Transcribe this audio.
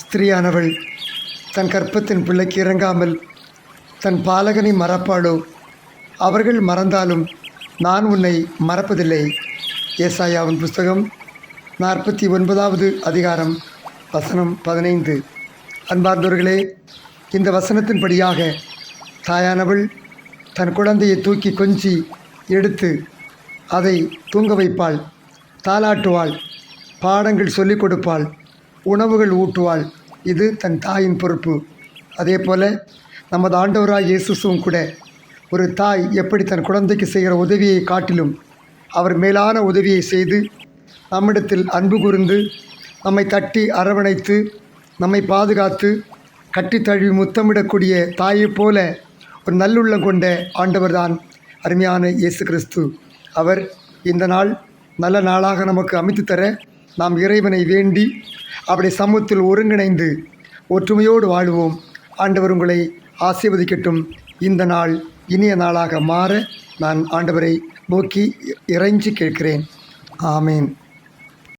ஸ்திரீயானவள் தன் கற்பத்தின் பிள்ளைக்கு இறங்காமல் தன் பாலகனை மறப்பாளோ? அவர்கள் மறந்தாலும் நான் உன்னை மறப்பதில்லை. ஏசாயாவின் புஸ்தகம் நாற்பத்தி ஒன்பதாவது அதிகாரம் வசனம் பதினைந்து. அன்பார்ந்தவர்களே இந்த வசனத்தின்படியாக தாயானவள் தன் குழந்தையை தூக்கி கொஞ்சி எடுத்து அதை தூங்க வைப்பாள் தாளாட்டுவாள் பாடங்கள் சொல்லிக் கொடுப்பாள். உணவுகள் ஊட்டுவாள். இது தன் தாயின் பொறுப்பு. அதே போல் நமது ஆண்டவராய் இயேசுசுவும் கூட ஒரு தாய் எப்படி தன் குழந்தைக்கு செய்கிற உதவியை காட்டிலும் அவர் மேலான உதவியை செய்து நம்மிடத்தில் அன்பு கூர்ந்து நம்மை தட்டி அரவணைத்து நம்மை பாதுகாத்து கட்டி தழுவி முத்தமிடக்கூடிய தாயைப் போல ஒரு நல்லுள்ளம் கொண்ட ஆண்டவர்தான் அருமையான இயேசு கிறிஸ்து. அவர் இந்த நாள் நல்ல நாளாக நமக்கு அமைத்து தர நாம் இறைவனை வேண்டி அப்படி சமூகத்தில் ஒருங்கிணைந்து ஒற்றுமையோடு வாழுவோம். ஆண்டவர் உங்களை ஆசீர்வதிக்கட்டும். இந்த நாள் இனிய நாளாக மாற நான் ஆண்டவரை நோக்கி இறைஞ்சி கேட்கிறேன். ஆமேன்.